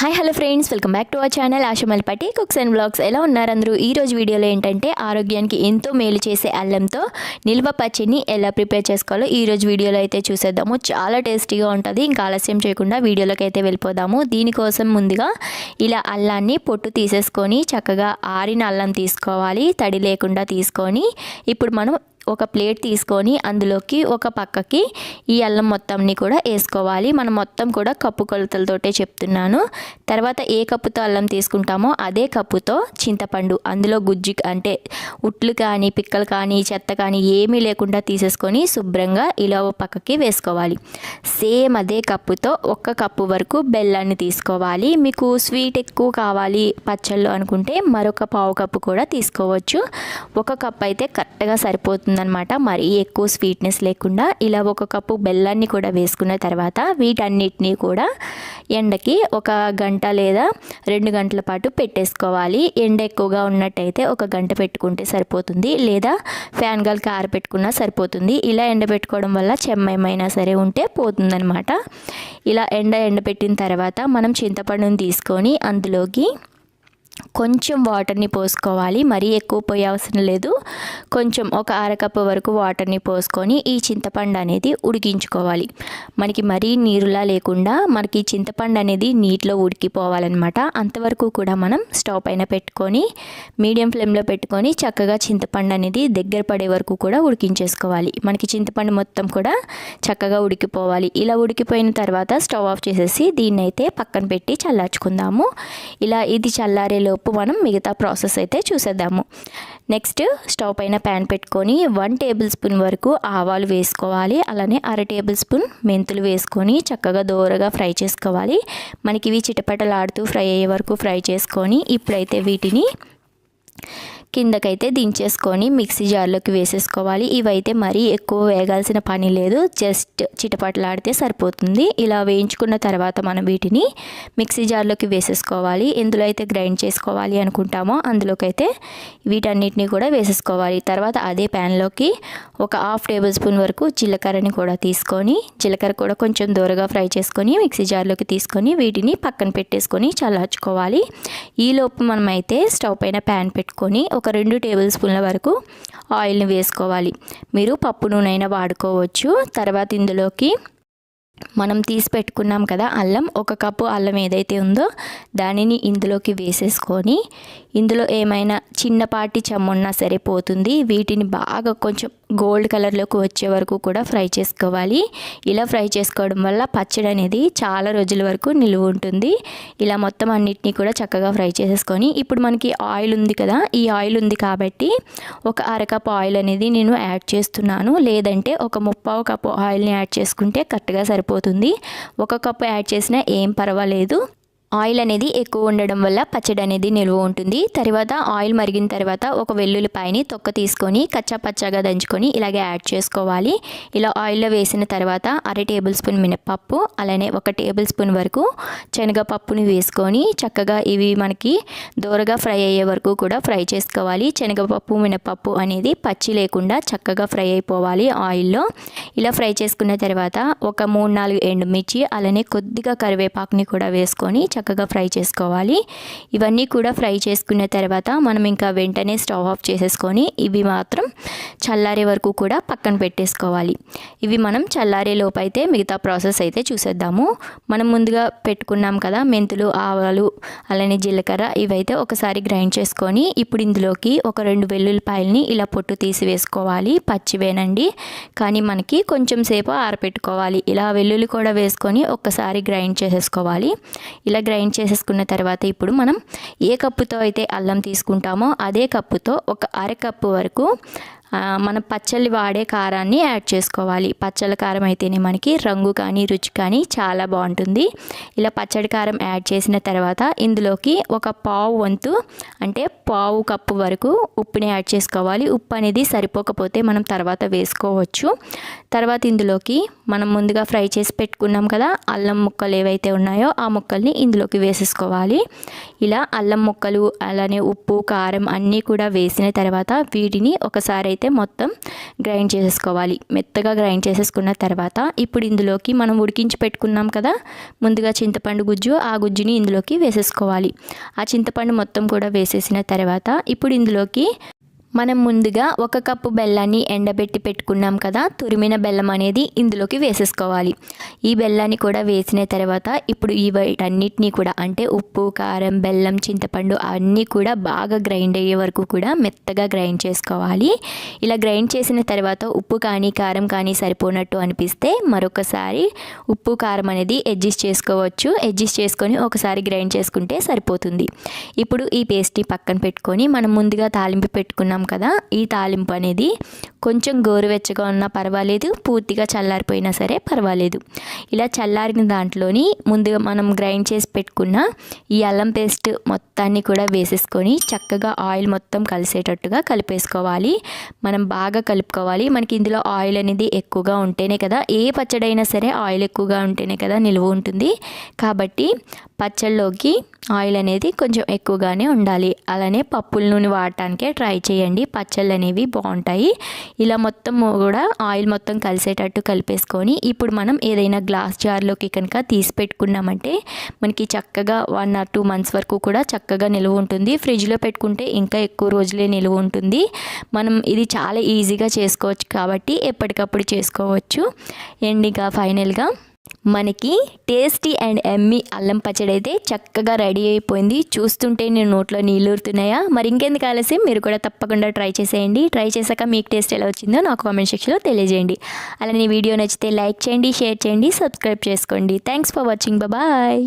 Hi hello friends welcome back to our channel ఆశమల్పటి cooks and blogs ఎలా ఉన్నారు అందరూ? ఈరోజు వీడియోలో ఏంటంటే ఆరోగ్యానికి ఎంతో మేలు చేసే అల్లంతో నిల్వ పచ్చిని ఎలా ప్రిపేర్ చేసుకోవాలో ఈరోజు వీడియోలో అయితే చూసేద్దాము. చాలా టేస్టీగా ఉంటుంది. ఇంకా ఆలస్యం చేయకుండా వీడియోలోకి అయితే వెళ్ళిపోదాము. దీనికోసం ముందుగా ఇలా అల్లాన్ని పొట్టు తీసేసుకొని చక్కగా ఆరిన అల్లం తీసుకోవాలి. తడి లేకుండా తీసుకొని ఇప్పుడు మనం ఒక ప్లేట్ తీసుకొని అందులోకి ఒక పక్కకి ఈ అల్లం మొత్తంని కూడా వేసుకోవాలి. మనం మొత్తం కూడా కప్పు కొలతలతోటే చెప్తున్నాను. తర్వాత ఏ కప్పుతో అల్లం తీసుకుంటామో అదే కప్పుతో చింతపండు అందులో గుజ్జు అంటే ఉట్లు కానీ పిక్కలు కానీ చెత్త కానీ ఏమీ లేకుండా తీసేసుకొని శుభ్రంగా ఇలా ఒక పక్కకి వేసుకోవాలి. సేమ్ అదే కప్పుతో ఒక్క కప్పు వరకు బెల్లాన్ని తీసుకోవాలి. మీకు స్వీట్ ఎక్కువ కావాలి పచ్చళ్ళు అనుకుంటే మరొక పావు కప్పు కూడా తీసుకోవచ్చు. ఒక కప్ అయితే కరెక్ట్గా సరిపోతుంది సరిపోతుందన్నమాట మరీ ఎక్కువ స్వీట్నెస్ లేకుండా ఇలా ఒక కప్పు బెల్లాన్ని కూడా వేసుకున్న తర్వాత వీటన్నిటినీ కూడా ఎండకి ఒక గంట లేదా రెండు గంటల పాటు పెట్టేసుకోవాలి. ఎండ ఎక్కువగా ఉన్నట్టయితే ఒక గంట పెట్టుకుంటే సరిపోతుంది. లేదా ఫ్యాన్ గాలి కారు పెట్టుకున్నా సరిపోతుంది. ఇలా ఎండబెట్టుకోవడం వల్ల చెమ్మ ఏమైనా సరే ఉంటే పోతుందన్నమాట. ఇలా ఎండ ఎండబెట్టిన తర్వాత మనం చింతపండుని తీసుకొని అందులోకి కొంచెం వాటర్ని పోసుకోవాలి. మరీ ఎక్కువ పోయే అవసరం లేదు. కొంచెం ఒక అరకప్పు వరకు వాటర్ని పోసుకొని ఈ చింతపండు అనేది ఉడికించుకోవాలి. మనకి మరీ నీరులా లేకుండా మనకి చింతపండు అనేది నీటిలో ఉడికిపోవాలన్నమాట. అంతవరకు కూడా మనం స్టవ్ పైన పెట్టుకొని మీడియం ఫ్లేమ్లో పెట్టుకొని చక్కగా చింతపండు అనేది దగ్గర పడే వరకు కూడా ఉడికించేసుకోవాలి. మనకి చింతపండు మొత్తం కూడా చక్కగా ఉడికిపోవాలి. ఇలా ఉడికిపోయిన తర్వాత స్టవ్ ఆఫ్ చేసేసి దీన్ని అయితే పక్కన పెట్టి చల్లార్చుకుందాము. ఇలా ఇది చల్లారేలో లోపు మనం మిగతా ప్రాసెస్ అయితే చూసేద్దాము. నెక్స్ట్ స్టవ్ పైన ప్యాన్ పెట్టుకొని వన్ టేబుల్ స్పూన్ వరకు ఆవాలు వేసుకోవాలి. అలానే అర టేబుల్ స్పూన్ మెంతులు వేసుకొని చక్కగా దోరగా ఫ్రై చేసుకోవాలి. మనకి ఇవి చిటపటలాడుతూ ఫ్రై అయ్యే వరకు ఫ్రై చేసుకొని ఇప్పుడైతే వీటిని కిందకైతే దించేసుకొని మిక్సీ జార్లోకి వేసేసుకోవాలి. ఇవైతే మరీ ఎక్కువ వేగాల్సిన పని లేదు. జస్ట్ చిటపటలాడితే సరిపోతుంది. ఇలా వేయించుకున్న తర్వాత మనం వీటిని మిక్సీ జార్లోకి వేసేసుకోవాలి. ఎందులో అయితే గ్రైండ్ చేసుకోవాలి అనుకుంటామో అందులోకి అయితే వీటన్నిటిని కూడా వేసేసుకోవాలి. తర్వాత అదే ప్యాన్లోకి ఒక హాఫ్ టేబుల్ స్పూన్ వరకు జీలకర్రని కూడా తీసుకొని జీలకర్ర కూడా కొంచెం దూరగా ఫ్రై చేసుకొని మిక్సీ జార్లోకి తీసుకొని వీటిని పక్కన పెట్టేసుకొని చల్లార్చుకోవాలి. ఈలోపు మనమైతే స్టవ్ పైన ప్యాన్ పెట్టుకొని ఒక రెండు టేబుల్ స్పూన్ల వరకు ఆయిల్ని వేసుకోవాలి. మీరు పప్పు నూనె అయినా వాడుకోవచ్చు. తర్వాత ఇందులోకి మనం తీసి పెట్టుకున్నాం కదా అల్లం. ఒక కప్పు అల్లం ఏదైతే ఉందో దానిని ఇందులోకి వేసేసుకొని ఇందులో ఏమైనా చిన్నపాటి చెమ్మున్నా సరే పోతుంది వీటిని బాగా కొంచెం గోల్డ్ కలర్లోకి వచ్చే వరకు కూడా ఫ్రై చేసుకోవాలి. ఇలా ఫ్రై చేసుకోవడం వల్ల పచ్చడి అనేది చాలా రోజుల వరకు నిలువ ఉంటుంది. ఇలా మొత్తం అన్నిటినీ కూడా చక్కగా ఫ్రై చేసేసుకొని ఇప్పుడు మనకి ఆయిల్ ఉంది కదా ఈ ఆయిల్ ఉంది కాబట్టి ఒక అరకప్ ఆయిల్ అనేది నేను యాడ్ చేస్తున్నాను. లేదంటే ఒక ముప్పావు కప్పు ఆయిల్ని యాడ్ చేసుకుంటే కరెక్ట్గా సరిపోతుంది. ఒక కప్పు యాడ్ చేసినా ఏం పర్వాలేదు. ఆయిల్ అనేది ఎక్కువ ఉండడం వల్ల పచ్చడి అనేది నిల్వ ఉంటుంది. తర్వాత ఆయిల్ మరిగిన తర్వాత ఒక వెల్లుల్లిపాయని తొక్క తీసుకొని కచ్చా పచ్చాగా దంచుకొని ఇలాగే యాడ్ చేసుకోవాలి. ఇలా ఆయిల్లో వేసిన తర్వాత అర టేబుల్ స్పూన్ మినపప్పు అలానే ఒక టేబుల్ స్పూన్ వరకు శనగపప్పుని వేసుకొని చక్కగా ఇవి మనకి దూరగా ఫ్రై అయ్యే వరకు కూడా ఫ్రై చేసుకోవాలి. శనగపప్పు మినపప్పు అనేది పచ్చి లేకుండా చక్కగా ఫ్రై అయిపోవాలి ఆయిల్లో. ఇలా ఫ్రై చేసుకున్న తర్వాత ఒక మూడు నాలుగు ఎండుమిర్చి అలానే కొద్దిగా కరివేపాకుని కూడా వేసుకొని చక్కగా ఫ్రై చేసుకోవాలి. ఇవన్నీ కూడా ఫ్రై చేసుకున్న తర్వాత మనం ఇంకా వెంటనే స్టవ్ ఆఫ్ చేసేసుకొని ఇవి మాత్రం చల్లారే వరకు కూడా పక్కన పెట్టేసుకోవాలి. ఇవి మనం చల్లారే లోపైతే మిగతా ప్రాసెస్ అయితే చూసేద్దాము. మనం ముందుగా పెట్టుకున్నాం కదా మెంతులు ఆవాలు అలానే జీలకర్ర ఇవైతే ఒకసారి గ్రైండ్ చేసుకొని ఇప్పుడు ఇందులోకి ఒక రెండు వెల్లుల్లిపాయలని ఇలా పొట్టు తీసి వేసుకోవాలి. పచ్చివేనండి కానీ మనకి కొంచెం సేపు ఆరపెట్టుకోవాలి. ఇలా వెల్లుల్లి కూడా వేసుకొని ఒక్కసారి గ్రైండ్ చేసేసుకోవాలి. ఇలా గ్రైండ్ చేసేసుకున్న తర్వాత ఇప్పుడు మనం ఏ కప్పుతో అయితే అల్లం తీసుకుంటామో అదే కప్పుతో ఒక అరకప్పు వరకు మన పచ్చళ్ళు వాడే కారాన్ని యాడ్ చేసుకోవాలి. పచ్చళ్ళ కారం అయితేనే మనకి రంగు కానీ రుచి కానీ చాలా బాగుంటుంది. ఇలా పచ్చడి కారం యాడ్ చేసిన తర్వాత ఇందులోకి ఒక పావు వంతు అంటే పావు కప్పు వరకు ఉప్పుని యాడ్ చేసుకోవాలి. ఉప్పు అనేది సరిపోకపోతే మనం తర్వాత వేసుకోవచ్చు. తర్వాత ఇందులోకి మనం ముందుగా ఫ్రై చేసి పెట్టుకున్నాం కదా అల్లం ముక్కలు ఏవైతే ఉన్నాయో ఆ ముక్కల్ని ఇందులోకి వేసేసుకోవాలి. ఇలా అల్లం ముక్కలు అలానే ఉప్పు కారం అన్నీ కూడా వేసిన తర్వాత వీటిని ఒకసారి అయితే మొత్తం గ్రైండ్ చేసేసుకోవాలి. మెత్తగా గ్రైండ్ చేసేసుకున్న తర్వాత ఇప్పుడు ఇందులోకి మనం ఉడికించి పెట్టుకున్నాం కదా ముందుగా చింతపండు గుజ్జు ఆ గుజ్జుని ఇందులోకి వేసేసుకోవాలి. ఆ చింతపండు మొత్తం కూడా వేసేసిన తర్వాత ఇప్పుడు ఇందులోకి మనం ముందుగా ఒక కప్పు బెల్లాన్ని ఎండబెట్టి పెట్టుకున్నాం కదా తురిమిన బెల్లం అనేది ఇందులోకి వేసేసుకోవాలి. ఈ బెల్లాన్ని కూడా వేసిన తర్వాత ఇప్పుడు ఈ వీటన్నిటినీ కూడా అంటే ఉప్పు కారం బెల్లం చింతపండు అన్నీ కూడా బాగా గ్రైండ్ అయ్యే వరకు కూడా మెత్తగా గ్రైండ్ చేసుకోవాలి. ఇలా గ్రైండ్ చేసిన తర్వాత ఉప్పు కానీ కారం కానీ సరిపోనట్టు అనిపిస్తే మరొకసారి ఉప్పు కారం అనేది అడ్జస్ట్ చేసుకోవచ్చు. అడ్జస్ట్ చేసుకొని ఒకసారి గ్రైండ్ చేసుకుంటే సరిపోతుంది. ఇప్పుడు ఈ పేస్ట్ని పక్కన పెట్టుకొని మనం ముందుగా తాలింపు పెట్టుకున్నాం కదా? ఈ తాలింపు అనేది కొంచెం గోరువెచ్చగా ఉన్నా పర్వాలేదు పూర్తిగా చల్లారిపోయినా సరే పర్వాలేదు. ఇలా చల్లారిన దాంట్లోని ముందుగా మనం గ్రైండ్ చేసి పెట్టుకున్న ఈ అల్లం పేస్ట్ మొత్తాన్ని కూడా వేసేసుకొని చక్కగా ఆయిల్ మొత్తం కలిసేటట్టుగా కలిపేసుకోవాలి. మనం బాగా కలుపుకోవాలి. మనకి ఇందులో ఆయిల్ అనేది ఎక్కువగా ఉంటేనే కదా ఏ పచ్చడైనా సరే ఆయిల్ ఎక్కువగా ఉంటేనే కదా నిలువ ఉంటుంది. కాబట్టి పచ్చళ్ళలోకి ఆయిల్ అనేది కొంచెం ఎక్కువగానే ఉండాలి. అలానే పప్పుల నూనె వాడటానికే ట్రై చేయండి. పచ్చళ్ళు అనేవి బాగుంటాయి. ఇలా మొత్తం కూడా ఆయిల్ మొత్తం కలిసేటట్టు కలిపేసుకొని ఇప్పుడు మనం ఏదైనా గ్లాస్ జార్లోకి కనుక తీసి పెట్టుకున్నామంటే మనకి చక్కగా వన్ ఆర్ టూ మంత్స్ వరకు కూడా చక్కగా నిలువ ఉంటుంది. ఫ్రిడ్జ్లో పెట్టుకుంటే ఇంకా ఎక్కువ రోజులే నిలువ ఉంటుంది. మనం ఇది చాలా ఈజీగా చేసుకోవచ్చు కాబట్టి ఎప్పటికప్పుడు చేసుకోవచ్చు. ఎండిగా ఫైనల్గా మనకి టేస్టీ అండ్ ఎమ్మి అల్లం పచ్చడి అయితే చక్కగా రెడీ అయిపోయింది. చూస్తుంటే నేను నోట్లో నీళ్ళూరుతున్నాయా మరి ఇంకెందుకు ఆలస్యం? మీరు కూడా తప్పకుండా ట్రై చేసేయండి. ట్రై చేశాక మీకు టేస్ట్ ఎలా వచ్చిందో నాకు కామెంట్ సెక్షన్లో తెలియజేయండి. అలానే వీడియో నచ్చితే లైక్ చేయండి షేర్ చేయండి సబ్స్క్రైబ్ చేసుకోండి. Thanks for watching. బాయ్.